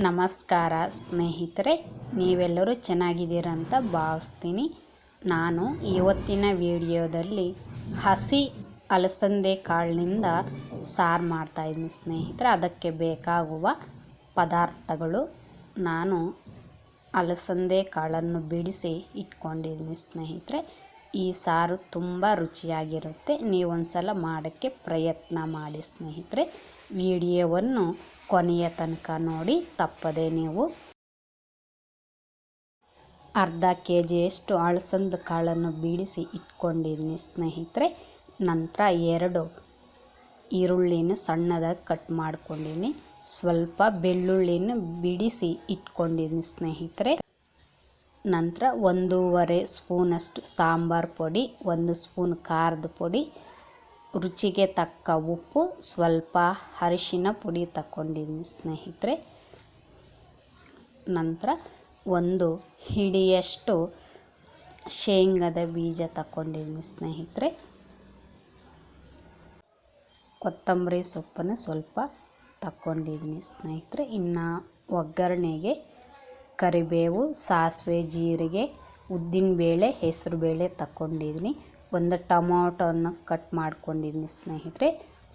ನಮಸ್ಕಾರ ಸ್ನೇಹಿತರೆ, ನೀವೆಲ್ಲರೂ ಚೆನ್ನಾಗಿದ್ದೀರಂತ ಭಾವಿಸ್ತೀನಿ. ನಾನು ಇವತ್ತಿನ ವಿಡಿಯೋದಲ್ಲಿ ಹಸಿ ಅಲಸಂದೆ ಕಾಳಿನಿಂದ ಸಾರು ಮಾಡ್ತಾಯಿದ್ದೀನಿ ಸ್ನೇಹಿತರೆ. ಅದಕ್ಕೆ ಬೇಕಾಗುವ ಪದಾರ್ಥಗಳು ನಾನು ಅಲಸಂದೆ ಕಾಳನ್ನು ಬಿಡಿಸಿ ಇಟ್ಕೊಂಡಿದ್ದೀನಿ ಸ್ನೇಹಿತರೆ. ಈ ಸಾರು ತುಂಬ ರುಚಿಯಾಗಿರುತ್ತೆ. ನೀವೊಂದು ಸಲ ಮಾಡೋಕ್ಕೆ ಪ್ರಯತ್ನ ಮಾಡಿ ಸ್ನೇಹಿತರೆ. ವಿಡಿಯೋವನ್ನು ಕೊನೆಯ ತನಕ ನೋಡಿ, ತಪ್ಪದೆ ನೀವು ಅರ್ಧ ಕೆ ಜಿಯಷ್ಟು ಅಳಸಂದ ಕಾಳನ್ನು ಬಿಡಿಸಿ ಇಟ್ಕೊಂಡಿದ್ದೀನಿ ಸ್ನೇಹಿತರೆ. ನಂತರ ಎರಡು ಈರುಳ್ಳಿನ ಸಣ್ಣದಾಗಿ ಕಟ್ ಮಾಡ್ಕೊಂಡಿದ್ದೀನಿ ಸ್ವಲ್ಪ ಬೆಳ್ಳುಳ್ಳಿನ ಬಿಡಿಸಿ ಇಟ್ಕೊಂಡಿದ್ದೀನಿ ಸ್ನೇಹಿತರೆ. ನಂತರ ಒಂದೂವರೆ ಸ್ಪೂನಷ್ಟು ಸಾಂಬಾರು ಪುಡಿ, ಒಂದು ಸ್ಪೂನ್ ಖಾರದ ಪುಡಿ, ರುಚಿಗೆ ತಕ್ಕ ಉಪ್ಪು, ಸ್ವಲ್ಪ ಅರಿಶಿನ ಪುಡಿ ತಗೊಂಡಿದ್ದೀನಿ ಸ್ನೇಹಿತರೆ. ನಂತರ ಒಂದು ಹಿಡಿಯಷ್ಟು ಶೇಂಗದ ಬೀಜ ತಗೊಂಡಿದ್ದೀನಿ ಸ್ನೇಹಿತರೆ. ಕೊತ್ತಂಬರಿ ಸೊಪ್ಪನ್ನು ಸ್ವಲ್ಪ ತಗೊಂಡಿದ್ದೀನಿ ಸ್ನೇಹಿತರೆ. ಇನ್ನು ಒಗ್ಗರಣೆಗೆ ಕರಿಬೇವು, ಸಾಸಿವೆ, ಜೀರಿಗೆ ಉದ್ದಿನಬೇಳೆ ಹೆಸರುಬೇಳೆ ತಗೊಂಡಿದ್ದೀನಿ ಒಂದು ಟೊಮೊಟೊನ ಕಟ್ ಮಾಡ್ಕೊಂಡಿದ್ದೀನಿ ಸ್ನೇಹಿತರೆ.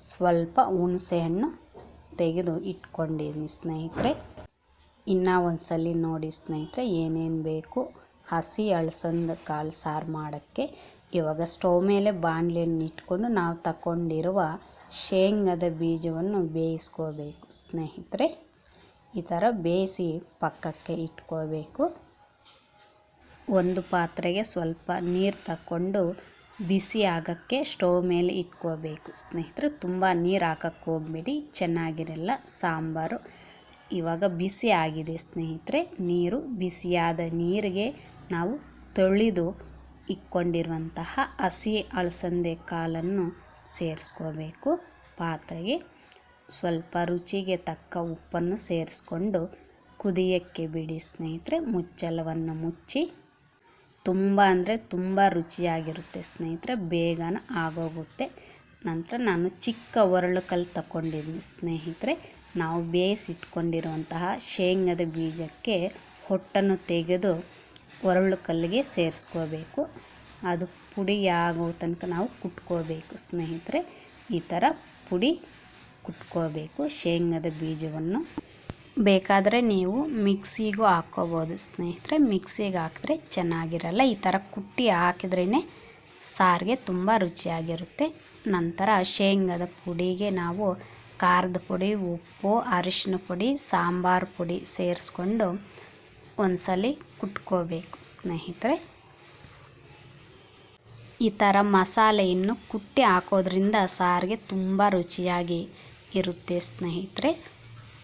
ಸ್ವಲ್ಪ ಹುಣಸೆಹಣ್ಣು ತೆಗೆದು ಇಟ್ಕೊಂಡಿದ್ದೀನಿ ಸ್ನೇಹಿತರೆ. ಇನ್ನೂ ಒಂದು ಸಲ ನೋಡಿ ಸ್ನೇಹಿತರೆ ಏನೇನು ಬೇಕು. ಹಸಿ ಅಳಸಂದ ಕಾಳು ಸಾರು ಮಾಡೋಕ್ಕೆ ಇವಾಗ ಸ್ಟವ್ ಮೇಲೆ ಬಾಣಲೆಯನ್ನು ಇಟ್ಕೊಂಡು ನಾವು ತಗೊಂಡಿರುವ ಶೇಂಗದ ಬೀಜವನ್ನು ಬೇಯಿಸ್ಕೋಬೇಕು ಸ್ನೇಹಿತರೆ. ಈ ಥರ ಬೇಯಿಸಿ ಪಕ್ಕಕ್ಕೆ ಇಟ್ಕೋಬೇಕು ಒಂದು ಪಾತ್ರೆಗೆ ಸ್ವಲ್ಪ ನೀರು ತಗೊಂಡು ಬಿಸಿ ಆಗೋಕ್ಕೆ ಸ್ಟವ್ ಮೇಲೆ ಇಟ್ಕೋಬೇಕು ಸ್ನೇಹಿತರೆ, ತುಂಬ ನೀರು ಹಾಕಕ್ಕೆ ಹೋಗ್ಬೇಡಿ, ಚೆನ್ನಾಗಿರಲ್ಲ ಸಾಂಬಾರು. ಇವಾಗ ಬಿಸಿ ಆಗಿದೆ ಸ್ನೇಹಿತರೆ, ನೀರು ಬಿಸಿಯಾದ ನೀರಿಗೆ ನಾವು ತೊಳೆದು ಇಕ್ಕೊಂಡಿರುವಂತಹ ಹಸಿ ಅಲಸಂದೆ ಕಾಲನ್ನು ಸೇರಿಸ್ಕೋಬೇಕು ಪಾತ್ರೆಗೆ ಸ್ವಲ್ಪ ರುಚಿಗೆ ತಕ್ಕ ಉಪ್ಪನ್ನು ಸೇರಿಸ್ಕೊಂಡು ಕುದಿಯೋಕ್ಕೆ ಬಿಡಿ ಸ್ನೇಹಿತರೆ ಮುಚ್ಚಲವನ್ನು ಮುಚ್ಚಿ ತುಂಬ ಅಂದರೆ ತುಂಬ ರುಚಿಯಾಗಿರುತ್ತೆ ಸ್ನೇಹಿತರೆ, ಬೇಗನೆ ಆಗೋಗುತ್ತೆ. ನಂತರ ನಾನು ಚಿಕ್ಕ ಒರಳು ಕಲ್ಲು ತಗೊಂಡಿದ್ದೀನಿ ಸ್ನೇಹಿತರೆ. ನಾವು ಬೇಯಿಸಿಟ್ಕೊಂಡಿರುವಂತಹ ಶೇಂಗದ ಬೀಜಕ್ಕೆ ಹೊಟ್ಟನ್ನು ತೆಗೆದು ಒರಳು ಕಲ್ಲಿಗೆ ಸೇರಿಸ್ಕೋಬೇಕು. ಅದು ಪುಡಿ ಆಗೋ ತನಕ ನಾವು ಕುಟ್ಕೋಬೇಕು ಸ್ನೇಹಿತರೆ. ಈ ಥರ ಪುಡಿ ಕುಟ್ಕೋಬೇಕು. ಶೇಂಗದ ಬೀಜವನ್ನು ಬೇಕಾದರೆ ನೀವು ಮಿಕ್ಸಿಗೂ ಹಾಕ್ಕೋಬೋದು ಸ್ನೇಹಿತರೆ. ಮಿಕ್ಸಿಗೆ ಹಾಕಿದ್ರೆ ಚೆನ್ನಾಗಿರಲ್ಲ. ಈ ಥರ ಕುಟ್ಟಿ ಹಾಕಿದ್ರೇ ಸಾರಿಗೆ ತುಂಬ ರುಚಿಯಾಗಿರುತ್ತೆ. ನಂತರ ಶೇಂಗದ ಪುಡಿಗೆ ನಾವು ಖಾರದ ಪುಡಿ, ಉಪ್ಪು, ಅರಿಶಿನ ಪುಡಿ, ಸಾಂಬಾರು ಪುಡಿ ಸೇರಿಸ್ಕೊಂಡು ಒಂದ್ಸಲಿ ಕುಟ್ಕೋಬೇಕು ಸ್ನೇಹಿತರೆ. ಈ ಥರ ಮಸಾಲೆಯನ್ನು ಕುಟ್ಟಿ ಹಾಕೋದ್ರಿಂದ ಸಾರಿಗೆ ತುಂಬ ರುಚಿಯಾಗಿ ಇರುತ್ತೆ ಸ್ನೇಹಿತರೆ.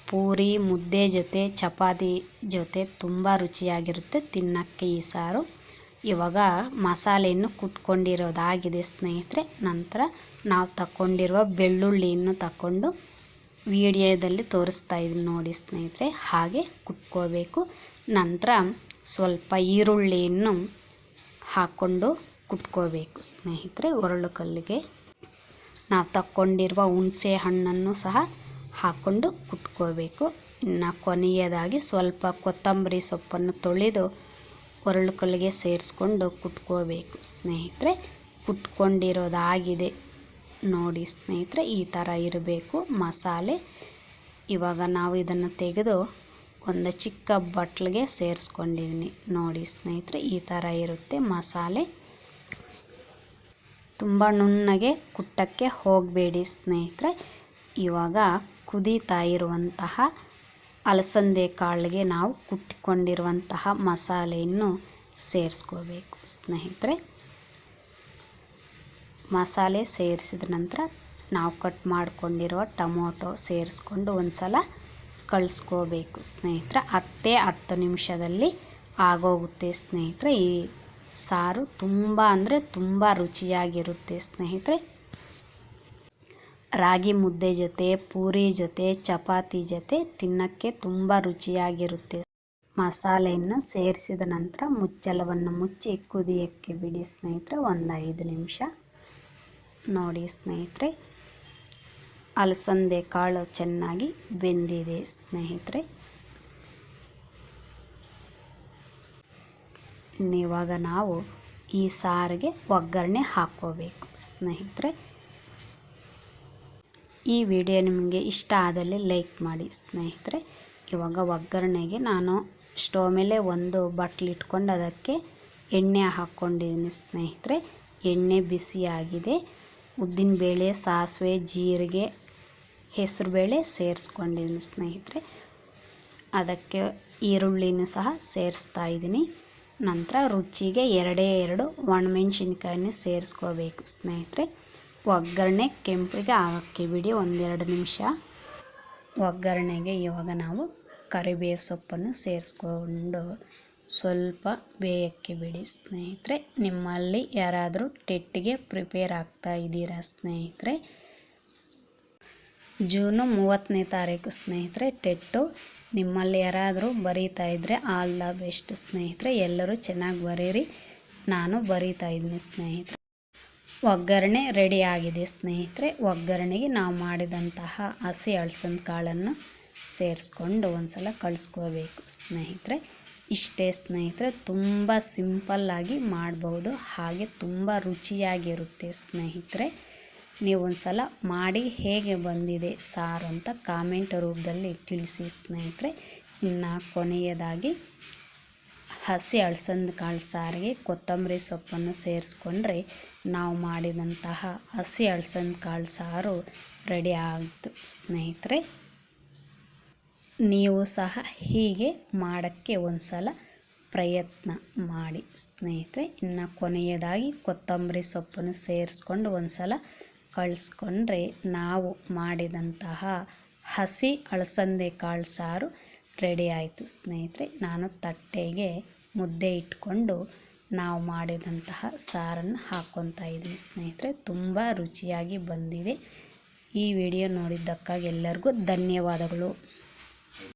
ಪೂರಿ, ಮುದ್ದೆ ಜೊತೆ, ಚಪಾತಿ ಜೊತೆ ತುಂಬ ರುಚಿಯಾಗಿರುತ್ತೆ ತಿನ್ನೋಕ್ಕೆ ಈ ಸಾರು. ಇವಾಗ ಮಸಾಲೆಯನ್ನು ಕುಟ್ಕೊಂಡಿರೋದಾಗಿದೆ ಸ್ನೇಹಿತರೆ. ನಂತರ ನಾವು ತಗೊಂಡಿರುವ ಬೆಳ್ಳುಳ್ಳಿಯನ್ನು ತಗೊಂಡು ವಿಡಿಯೋದಲ್ಲಿ ತೋರಿಸ್ತಾ ಇದ್ದೀನಿ ನೋಡಿ ಸ್ನೇಹಿತರೆ, ಹಾಗೆ ಕುಟ್ಕೋಬೇಕು. ನಂತರ ಸ್ವಲ್ಪ ಈರುಳ್ಳಿಯನ್ನು ಹಾಕ್ಕೊಂಡು ಕುಟ್ಕೋಬೇಕು ಸ್ನೇಹಿತರೆ. ಒರಳು ಕಲ್ಲಿಗೆ ನಾವು ತಕ್ಕೊಂಡಿರುವ ಹುಣಸೆ ಹಣ್ಣನ್ನು ಸಹ ಹಾಕ್ಕೊಂಡು ಕುಟ್ಕೋಬೇಕು. ಇನ್ನು ಕೊನೆಯದಾಗಿ ಸ್ವಲ್ಪ ಕೊತ್ತಂಬರಿ ಸೊಪ್ಪನ್ನು ತೊಳೆದು ಒರಳು ಸೇರಿಸ್ಕೊಂಡು ಕುಟ್ಕೋಬೇಕು. ಸ್ನೇಹಿತರೆ, ಕುಟ್ಕೊಂಡಿರೋದಾಗಿದೆ. ನೋಡಿ ಸ್ನೇಹಿತರೆ, ಈ ಥರ ಇರಬೇಕು ಮಸಾಲೆ. ಇವಾಗ ನಾವು ಇದನ್ನು ತೆಗೆದು ಒಂದು ಚಿಕ್ಕ ಬಟ್ಲಿಗೆ ಸೇರಿಸ್ಕೊಂಡಿದ್ದೀನಿ ನೋಡಿ ಸ್ನೇಹಿತರೆ, ಈ ಥರ ಇರುತ್ತೆ ಮಸಾಲೆ. ತುಂಬ ನುಣ್ಣಗೆ ಕುಟ್ಟಕ್ಕೆ ಹೋಗಬೇಡಿ ಸ್ನೇಹಿತರೆ. ಇವಾಗ ಕುದೀತಾ ಇರುವಂತಹ ಅಲಸಂದೆ ಕಾಳಿಗೆ ನಾವು ಕುಟ್ಟಿಕೊಂಡಿರುವಂತಹ ಮಸಾಲೆಯನ್ನು ಸೇರಿಸ್ಕೋಬೇಕು ಸ್ನೇಹಿತರೆ. ಮಸಾಲೆ ಸೇರಿಸಿದ ನಂತರ ನಾವು ಕಟ್ ಮಾಡಿಕೊಂಡಿರುವ ಟೊಮೊಟೊ ಸೇರಿಸ್ಕೊಂಡು ಒಂದು ಸಲ ಕಳಿಸ್ಕೋಬೇಕು ಸ್ನೇಹಿತರೆ. ಹತ್ತೇ ಹತ್ತು ನಿಮಿಷದಲ್ಲಿ ಆಗೋಗುತ್ತೆ ಸ್ನೇಹಿತರೆ. ಈ ಸಾರು ತುಂಬ ಅಂದರೆ ತುಂಬ ರುಚಿಯಾಗಿರುತ್ತೆ, ಸ್ನೇಹಿತರೆ. ರಾಗಿ ಮುದ್ದೆ ಜೊತೆ, ಪೂರಿ ಜೊತೆ, ಚಪಾತಿ ಜೊತೆ ತಿನ್ನಕ್ಕೆ ತುಂಬ ರುಚಿಯಾಗಿರುತ್ತೆ. ಮಸಾಲೆಯನ್ನು ಸೇರಿಸಿದ ನಂತರ ಮುಚ್ಚಳವನ್ನು ಮುಚ್ಚಿ ಕುದಿಯಕ್ಕೆ ಬಿಡಿ, ಸ್ನೇಹಿತರೆ, ಒಂದು ಐದು ನಿಮಿಷ. ನೋಡಿ, ಸ್ನೇಹಿತರೆ, ಅಲಸಂದೆ ಕಾಳು ಚೆನ್ನಾಗಿ ಬೆಂದಿದೆ, ಸ್ನೇಹಿತರೆ. ಇವಾಗ ನಾವು ಈ ಸಾರಿಗೆ ಒಗ್ಗರಣೆ ಹಾಕ್ಕೋಬೇಕು. ಸ್ನೇಹಿತರೆ, ಈ ವಿಡಿಯೋ ನಿಮಗೆ ಇಷ್ಟ ಆದಲ್ಲಿ ಲೈಕ್ ಮಾಡಿ. ಸ್ನೇಹಿತರೆ, ಇವಾಗ ಒಗ್ಗರಣೆಗೆ ನಾನು ಸ್ಟೋವ್ ಮೇಲೆ ಒಂದು ಬಟ್ಲು ಇಟ್ಕೊಂಡು ಅದಕ್ಕೆ ಎಣ್ಣೆ ಹಾಕ್ಕೊಂಡಿದ್ದೀನಿ. ಸ್ನೇಹಿತರೆ, ಎಣ್ಣೆ ಬಿಸಿಯಾಗಿದೆ. ಉದ್ದಿನಬೇಳೆ ಸಾಸಿವೆ, ಜೀರಿಗೆ ಹೆಸರುಬೇಳೆ ಸೇರಿಸ್ಕೊಂಡಿದ್ದೀನಿ. ಸ್ನೇಹಿತರೆ, ಅದಕ್ಕೆ ಈರುಳ್ಳಿನೂ ಸಹ ಸೇರಿಸ್ತಾ ಇದ್ದೀನಿ. ನಂತರ ರುಚಿಗೆ ಎರಡೇ ಎರಡು ಒಣಮೆಣ್ಸಿನ್ಕಾಯಿನ ಸೇರಿಸ್ಕೋಬೇಕು. ಸ್ನೇಹಿತರೆ, ಒಗ್ಗರಣೆ ಕೆಂಪಿಗೆ ಹಾಕಿ ಬಿಡಿ ಒಂದೆರಡು ನಿಮಿಷ. ಒಗ್ಗರಣೆಗೆ ಇವಾಗ ನಾವು ಕರಿಬೇವು ಸೊಪ್ಪನ್ನು ಸೇರಿಸ್ಕೊಂಡು ಸ್ವಲ್ಪ ಬೇಯಕ್ಕೆ ಬಿಡಿ. ಸ್ನೇಹಿತರೆ, ನಿಮ್ಮಲ್ಲಿ ಯಾರಾದರೂ ಟೆಟ್ಟಿಗೆ ಪ್ರಿಪೇರ್ ಆಗ್ತಾ ಇದ್ದೀರಾ ಸ್ನೇಹಿತರೆ? ಜೂನು ಮೂವತ್ತನೇ ತಾರೀಕು, ಸ್ನೇಹಿತರೆ. ಟೆಟ್ಟು, ನಿಮ್ಮಲ್ಲಿ ಯಾರಾದರೂ ಬರೀತಾ ಇದ್ದರೆ ಆಲ್ ದ ಬೆಸ್ಟ್ ಸ್ನೇಹಿತರೆ. ಎಲ್ಲರೂ ಚೆನ್ನಾಗಿ ಬರೀರಿ. ನಾನು ಬರೀತಾ ಇದ್ದೀನಿ ಸ್ನೇಹಿತರೆ. ಒಗ್ಗರಣೆ ರೆಡಿ ಆಗಿದೆ ಸ್ನೇಹಿತರೆ. ಒಗ್ಗರಣೆಗೆ ನಾವು ಮಾಡಿದಂತಹ ಹಸಿ ಅಳಸಂದ ಕಾಳನ್ನು ಸೇರಿಸ್ಕೊಂಡು ಒಂದು ಸಲ ಕಳಿಸ್ಕೋಬೇಕು ಸ್ನೇಹಿತರೆ. ಇಷ್ಟೇ ಸ್ನೇಹಿತರೆ, ತುಂಬ ಸಿಂಪಲ್ಲಾಗಿ ಮಾಡ್ಬೋದು. ಹಾಗೆ ತುಂಬ ರುಚಿಯಾಗಿರುತ್ತೆ ಸ್ನೇಹಿತರೆ. ನೀವು ಒಂದು ಸಲ ಮಾಡಿ ಹೇಗೆ ಬಂದಿದೆ ಸಾರು ಅಂತ ಕಾಮೆಂಟ್ ರೂಪದಲ್ಲಿ ತಿಳಿಸಿ ಸ್ನೇಹಿತರೆ. ಇನ್ನು ಕೊನೆಯದಾಗಿ ಹಸಿ ಅಳಸಂದ ಕಾಳು ಸಾರಿಗೆ ಕೊತ್ತಂಬರಿ ಸೊಪ್ಪನ್ನು ಸೇರಿಸ್ಕೊಂಡ್ರೆ ನಾವು ಮಾಡಿದಂತಹ ಹಸಿ ಅಳಸಂದ ಕಾಳು ಸಾರು ರೆಡಿ ಆಯಿತು ಸ್ನೇಹಿತರೆ. ನೀವು ಸಹ ಹೀಗೆ ಮಾಡೋಕ್ಕೆ ಒಂದು ಸಲ ಪ್ರಯತ್ನ ಮಾಡಿ ಸ್ನೇಹಿತರೆ. ಇನ್ನು ಕೊನೆಯದಾಗಿ ಕೊತ್ತಂಬರಿ ಸೊಪ್ಪನ್ನು ಸೇರಿಸ್ಕೊಂಡು ಒಂದು ಸಲ ಕಳಿಸ್ಕೊಂಡ್ರೆ ನಾವು ಮಾಡಿದಂತಹ ಹಸಿ ಅಳಸಂದೆ ಕಾಳು ಸಾರು ರೆಡಿ ಆಯಿತು. ಸ್ನೇಹಿತರೆ, ನಾನು ತಟ್ಟೆಗೆ ಮುದ್ದೆ ಇಟ್ಕೊಂಡು ನಾವು ಮಾಡಿದಂತಹ ಸಾರನ್ನು ಹಾಕ್ಕೊತಾ ಇದ್ದೀನಿ. ಸ್ನೇಹಿತರೆ, ತುಂಬ ರುಚಿಯಾಗಿ ಬಂದಿದೆ. ಈ ವಿಡಿಯೋ ನೋಡಿದ್ದಕ್ಕಾಗಿ ಎಲ್ಲರಿಗೂ ಧನ್ಯವಾದಗಳು.